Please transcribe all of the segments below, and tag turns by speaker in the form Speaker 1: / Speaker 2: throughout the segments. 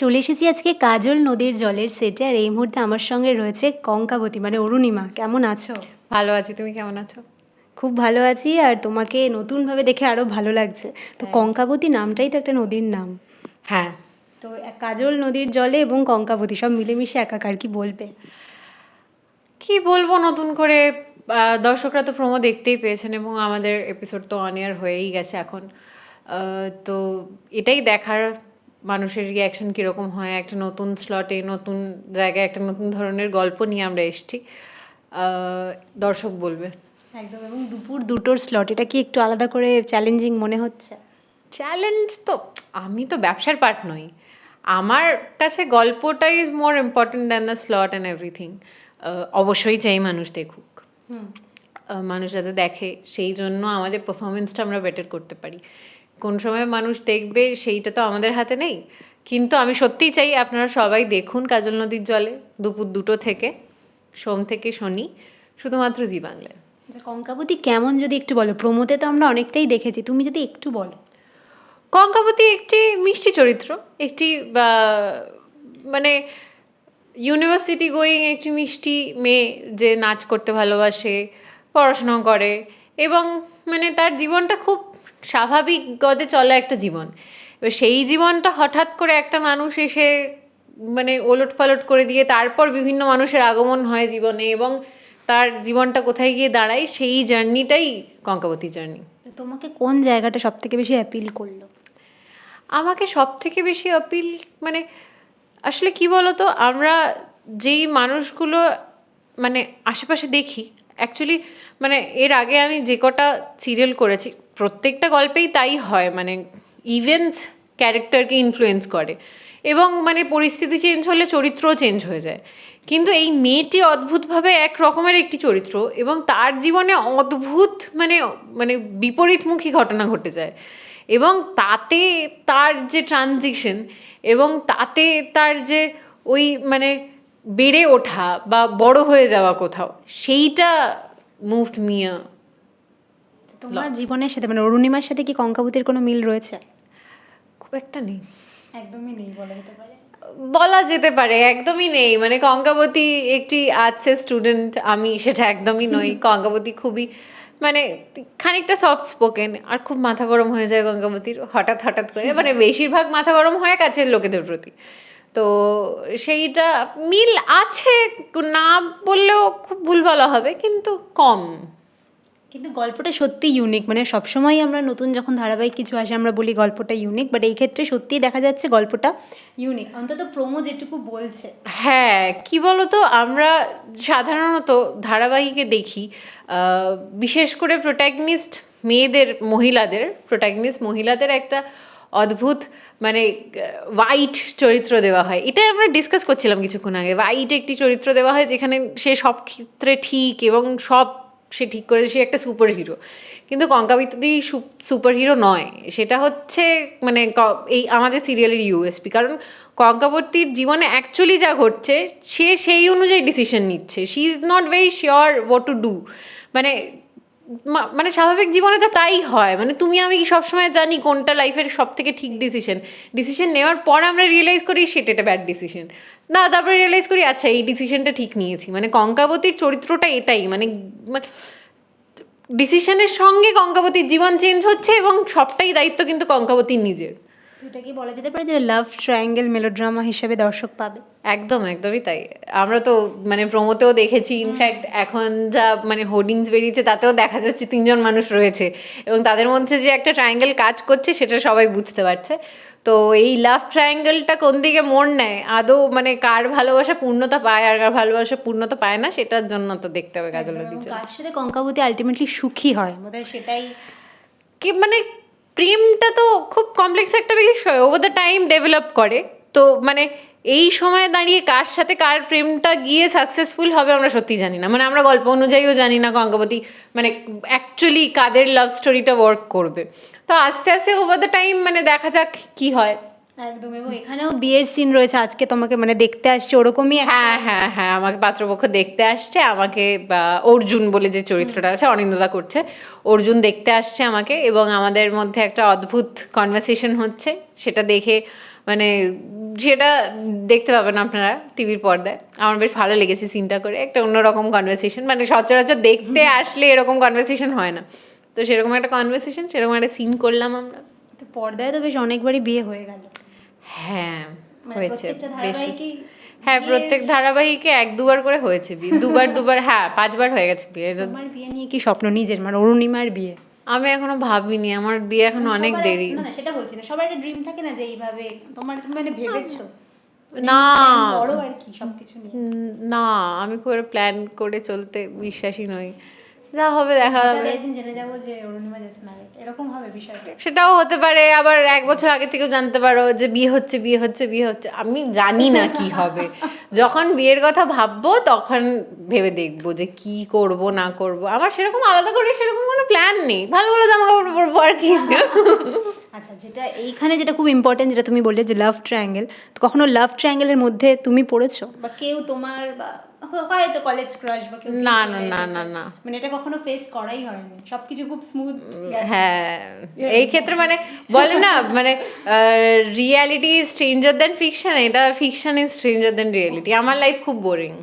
Speaker 1: চলে এসেছি আজকে কাজল নদীর জলের সেটে আর এই মুহূর্তে আমার সঙ্গে রয়েছে কঙ্কাবতী মানে অরুণিমা। কেমন আছো?
Speaker 2: ভালো আছি তুমি কেমন আছো?
Speaker 1: খুব ভালো আছি আর তোমাকে নতুনভাবে দেখে আরও ভালো লাগছে। তো কঙ্কাবতী নামটাই তো একটা নদীর নাম।
Speaker 2: হ্যাঁ।
Speaker 1: তো কাজল নদীর জলে এবং কঙ্কাবতী সব মিলেমিশে একাকার কি বলবে?
Speaker 2: কি বলব নতুন করে দর্শকরা তো প্রোমো দেখতেই পেয়েছেন এবং আমাদের এপিসোড তো অন এয়ার হয়েই গেছে এখন। তো এটাই দেখার মানুষের রিয়াকশন কীরকম হয় একটা নতুন স্লটে নতুন জায়গায় একটা নতুন ধরনের গল্প নিয়ে আমরা এসেছি। দর্শক বলবে।
Speaker 1: একদম এবং দুপুর দুটোর স্লট এটা কি একটু আলাদা করে চ্যালেঞ্জিং মনে হচ্ছে?
Speaker 2: চ্যালেঞ্জ তো আমি তো ব্যবসার পার্ট নই। আমার কাছে গল্পটাই is more important than the slot and everything অবশ্যই চাই মানুষ দেখুক। মানুষ যাতে দেখে সেই জন্য আমাদের পারফরমেন্সটা আমরা বেটার করতে পারি। কোন সময় মানুষ দেখবে সেইটা তো আমাদের হাতে নেই। কিন্তু আমি সত্যিই চাই আপনারা সবাই দেখুন কাজল নদীর জলে দুপুর দুটো থেকে সোম থেকে শনি শুধুমাত্র জি বাংলায়।
Speaker 1: আচ্ছা কঙ্কাবতী কেমন যদি একটু বলো? প্রমোতে তো আমরা অনেকটাই দেখেছি তুমি যদি একটু বলো।
Speaker 2: কঙ্কাবতী একটি মিষ্টি চরিত্র একটি বা মানে ইউনিভার্সিটি গোয়িং একটি মিষ্টি মেয়ে যে নাচ করতে ভালোবাসে পড়াশোনা করে এবং মানে তার জীবনটা খুব স্বাভাবিক গদে চলা একটা জীবন। এবার সেই জীবনটা হঠাৎ করে একটা মানুষ এসে মানে ওলট পালট করে দিয়ে তারপর বিভিন্ন মানুষের আগমন হয় জীবনে এবং তার জীবনটা কোথায় গিয়ে দাঁড়ায় সেই জার্নিটাই কঙ্কাবতী জার্নি।
Speaker 1: তোমাকে কোন জায়গাটা সব থেকে বেশি অ্যাপিল করল?
Speaker 2: আমাকে সব থেকে বেশি আপিল মানে আসলে কি বলতো আমরা যেই মানুষগুলো মানে আশেপাশে দেখি অ্যাকচুয়ালি মানে এর আগে আমি যে কটা সিরিয়াল করেছি প্রত্যেকটা গল্পেই তাই হয় মানে ইভেন্টস ক্যারেক্টারকে ইনফ্লুয়েন্স করে। এবং মানে পরিস্থিতি চেঞ্জ হলে চরিত্রও চেঞ্জ হয়ে যায়। কিন্তু এই মেয়েটি অদ্ভুতভাবে এক রকমের একটি চরিত্র এবং তার জীবনে অদ্ভুত মানে মানে বিপরীতমুখী ঘটনা ঘটে যায়। এবং তাতে তার যে ট্রানজিশন এবং তাতে তার যে ওই মানে বেড়ে ওঠা বা বড় হয়ে যাওয়া কোথাও, সেইটা মুভড মিয়া
Speaker 1: তোমার জীবনের সাথে মানে অরুণিমার সাথে কি কঙ্কাবতীর কোনো মিল রয়েছে?
Speaker 2: খুব একটা নেই।
Speaker 1: একদমই নেই বলা যেতে পারে।
Speaker 2: বলা যেতে পারে একদমই নেই। মানে কঙ্কাবতী একটি আছে স্টুডেন্ট আমি সেটা একদমই নই। কঙ্কাবতী খুবই মানে খানিকটা সফট স্পোকেন আর খুব মাথা গরম হয়ে যায় গঙ্গাবতীর হঠাৎ হঠাৎ করে। মানে বেশিরভাগ মাথা গরম হয় কাছের লোকেদের প্রতি। তো সেইটা মিল আছে না বললেও খুব ভুল বলা হবে কিন্তু কম।
Speaker 1: কিন্তু গল্পটা সত্যি ইউনিক মানে সবসময় আমরা নতুন যখন ধারাবাহিক কিছু আসে, আমরা বলি গল্পটা ইউনিক বাট এই ক্ষেত্রে সত্যিই দেখা যাচ্ছে গল্পটা ইউনিক অন্তত প্রোমো যেটুকু বলছে।
Speaker 2: হ্যাঁ কি বলতো? আমরা সাধারণত ধারাবাহিকে দেখি বিশেষ করে প্রোট্যাগনিস্ট মেয়েদের, মহিলাদের প্রোট্যাগনিস্ট মহিলাদের একটা অদ্ভুত মানে হোয়াইট চরিত্র দেওয়া হয়। এটা আমরা ডিসকাস করছিলাম কিছুক্ষণ আগে। হোয়াইট একটি চরিত্র দেওয়া হয় যেখানে সে সব ক্ষেত্রে ঠিক এবং সব সে ঠিক করেছে, সে একটা সুপার হিরো কিন্তু কঙ্কাবিতুদি সুপার হিরো নয়। সেটা হচ্ছে মানে এই আমাদের সিরিয়ালের ইউএসপি কারণ কঙ্কাবর্তীর জীবনে অ্যাকচুয়ালি যা ঘটছে, সে সেই অনুযায়ী ডিসিশন নিচ্ছে। She is not very sure what to do মানে মানে স্বাভাবিক জীবনে তো তাই হয়। মানে তুমি আমি কি সবসময় জানি কোনটা লাইফের সব থেকে ঠিক ডিসিশন ডিসিশন নেওয়ার পর আমরা রিয়েলাইজ করি সেটা এটা ব্যাড ডিসিশন না, তারপরে রিয়েলাইজ করি আচ্ছা এই ডিসিশনটা ঠিক নিয়েছি। মানে কঙ্কাবতীর চরিত্রটা এটাই। মানে মানে ডিসিশনের সঙ্গে কঙ্কাবতীর জীবন চেঞ্জ হচ্ছে এবং সবটাই দায়িত্ব কিন্তু কঙ্কাবতীর নিজের।
Speaker 1: তো এটা কি বলা যেতে পারে যে লাভ ট্রায়াঙ্গেল মেলোড্রামা হিসেবে দর্শক পাবে?
Speaker 2: একদম একদমই তাই। আমরা তো মানে প্রমোতেও দেখেছি ইনফ্যাক্ট এখন যা মানে হোর্ডিংস বেরিয়েছে তাতেও দেখা যাচ্ছে তিনজন মানুষ রয়েছে। এবং তাদের মধ্যে যে একটা ট্রায়াঙ্গেল কাজ করছে সেটা সবাই বুঝতে পারছে। তো এই লাভ ট্রায়াঙ্গেলটা কোন দিকে মোড় নেয়? আদৌ মানে কার ভালোবাসা পূর্ণতা পায় আর কার ভালোবাসা পূর্ণতা পায় না সেটার জন্য তো দেখতে হবে কাজল।
Speaker 1: কার সাথে কঙ্কাবতী আলটিমেটলি সুখী হয়? সেটাই
Speaker 2: কি মানে প্রেমটা তো খুব কমপ্লেক্স একটা বিষয় ওভার দ্য টাইম ডেভেলপ করে। তো মানে এই সময় দাঁড়িয়ে কার সাথে কার প্রেমটা গিয়ে সাকসেসফুল হবে আমরা সত্যি জানি না। মানে আমরা গল্প অনুযায়ীও জানি না গঙ্গাবতী মানে অ্যাকচুয়ালি কাদের লাভ স্টোরিটা ওয়ার্ক করবে। তো আস্তে আস্তে ওভার দ্য টাইম মানে দেখা যাক কি হয়।
Speaker 1: একদম এবং এখানেও বিয়ের সিন রয়েছে। আজকে তোমাকে মানে দেখতে আসছে ওরকমই
Speaker 2: হ্যাঁ হ্যাঁ হ্যাঁ আমাকে পাত্রপক্ষ দেখতে আসছে। আমাকে বা অর্জুন বলে যে চরিত্রটা আছে অনিন্দা করছে। অর্জুন দেখতে আসছে আমাকে এবং আমাদের মধ্যে একটা অদ্ভুত কনভারসেশন হচ্ছে। সেটা দেখে মানে সেটা দেখতে পাবেন আপনারা টিভির পর্দায়। আমার বেশ ভালো লেগেছে সিনটা করে। একটা অন্যরকম কনভারসেশন মানে সচরাচর দেখতে আসলে এরকম কনভারসেশন হয় না। তো সেরকম একটা কনভারসেশন সেরকম একটা সিন করলাম আমরা।
Speaker 1: তো পর্দায় তো বেশ অনেকবারই বিয়ে হয়ে গেল।
Speaker 2: হ্যাঁ
Speaker 1: মানে
Speaker 2: হয়েছে। বেশি। হ্যাঁ প্রত্যেক ধারাবাহিকে এক দুবার করে হয়েছে বিয়ে। দুবার দুবার হ্যাঁ পাঁচবার হয়ে গেছে বিয়ে।
Speaker 1: তোমার বিয়ে নিয়ে কি স্বপ্ন নিজের মানে অরুণিমার বিয়ে?
Speaker 2: আমি এখনও ভাবিনি আমার বিয়ে এখন অনেক দেরি।
Speaker 1: না না সেটা বলছি না সবার একটা ড্রিম থাকে না যে এইভাবে তোমার মানে ভেবেছো?
Speaker 2: না।
Speaker 1: বড় আর কি সবকিছু নিয়ে।
Speaker 2: না আমি খুব প্ল্যান করে চলতে বিশ্বাসী নই। যা হবে দেখা যাবে
Speaker 1: জেনে যাব যে অরুণিমা এরকম হবে বিষয়টা।
Speaker 2: সেটাও হতে পারে আবার এক বছর আগে থেকেও জানতে পারো যে বিয়ে হচ্ছে বিয়ে হচ্ছে বিয়ে হচ্ছে। আমি জানি না কি হবে। যখন বিয়ের কথা ভাববো তখন ভেবে দেখব যে কি করব না করব। আমার সেরকম আলাদা করে সেরকম কোনো প্ল্যান নেই। ভালো ভালো জামা কাপড় পরবো আর কি।
Speaker 1: আচ্ছা যেটা এইখানে যেটা খুব ইম্পর্টেন্ট যেটা তুমি বললে যে লাভ ট্রায়াঙ্গেল তো কখনো লাভ ট্রায়াঙ্গেলের মধ্যে তুমি পড়েছো? বা কেউ তোমার বা হয়তো কলেজ ক্রাশ বা কেউ
Speaker 2: না, না, না, না, না।
Speaker 1: মানে এটা কখনো ফেস করাই হয়নি। সবকিছু খুব স্মুথ
Speaker 2: হ্যাঁ। এই ক্ষেত্রে মানে বলে না মানে রিয়ালিটি স্ট্রেঞ্জার দেন ফিকশন এটা fiction is stranger than reality আমার লাইফ খুব বোরিং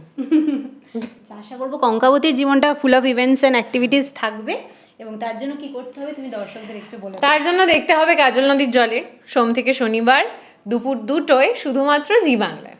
Speaker 1: আশা করব কঙ্কাবতীর জীবনটা full of events and activities থাকবে। এবং তার জন্য কি করতে হবে তুমি দর্শকদের একটু বলো
Speaker 2: তার জন্য দেখতে হবে কাজল নদীর জলে। সোম থেকে শনিবার দুপুর দুটোয় শুধুমাত্র জি বাংলায়।